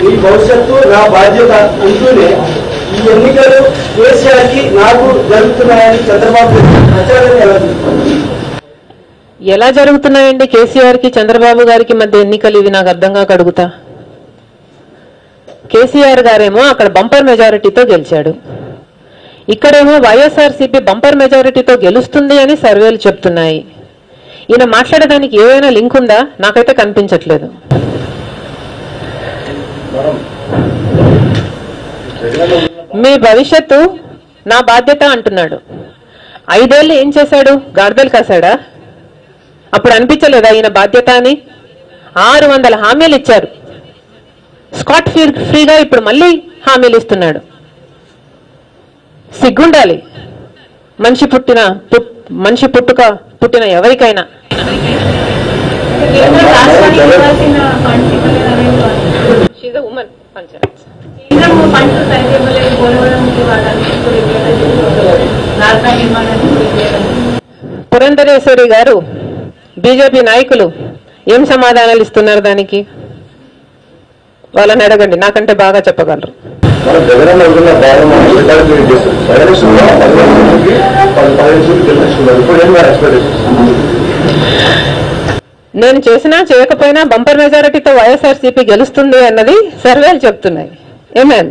మీ భవిష్యత్తు నా బాధ్యత అంటూనే ఈ ఎన్నికలు కేసీఆర్ నాకు జరుగుతున్నాయని చంద్రబాబు ప్రచారం ఎలా ఎలా జరుగుతున్నాయండి కేసీఆర్కి చంద్రబాబు గారికి మధ్య ఎన్నికలు? ఇవి నాకు అర్థం కాక అడుగుతా. కేసీఆర్ గారేమో అక్కడ బంపర్ మెజారిటీతో గెలిచాడు. ఇక్కడేమో వైఎస్ఆర్సీపీ బంపర్ మెజారిటీతో గెలుస్తుంది అని సర్వేలు చెప్తున్నాయి. ఈయన మాట్లాడడానికి ఏవైనా లింక్ ఉందా? నాకైతే కనిపించట్లేదు. మీ భవిష్యత్తు నా బాధ్యత అంటున్నాడు. ఐదేళ్ళు ఏం చేశాడు? గాడిదలు కాశాడా? అప్పుడు అనిపించలేదా ఈయన బాధ్యత అని? ఆరు వందల హామీలు ఇచ్చారు. స్కాట్ ఫ్రీ ఫ్రీగా ఇప్పుడు మళ్ళీ హామీలు ఇస్తున్నాడు. సిగ్గుండాలి. మనిషి పుట్టిన మనిషి పుట్టుక పుట్టిన ఎవరికైనా. ఇవ్వలేదు పురంధరేశ్వరి గారు బీజేపీ నాయకులు ఏం సమాధానాలు ఇస్తున్నారు దానికి వాళ్ళని అడగండి నాకంటే బాగా చెప్పగలరు నేను చేసినా చేయకపోయినా బంపర్ మెజారిటీతో వైఎస్ఆర్సీపీ గెలుస్తుంది అన్నది సర్వేలు చెప్తున్నాయి. ఏమేన్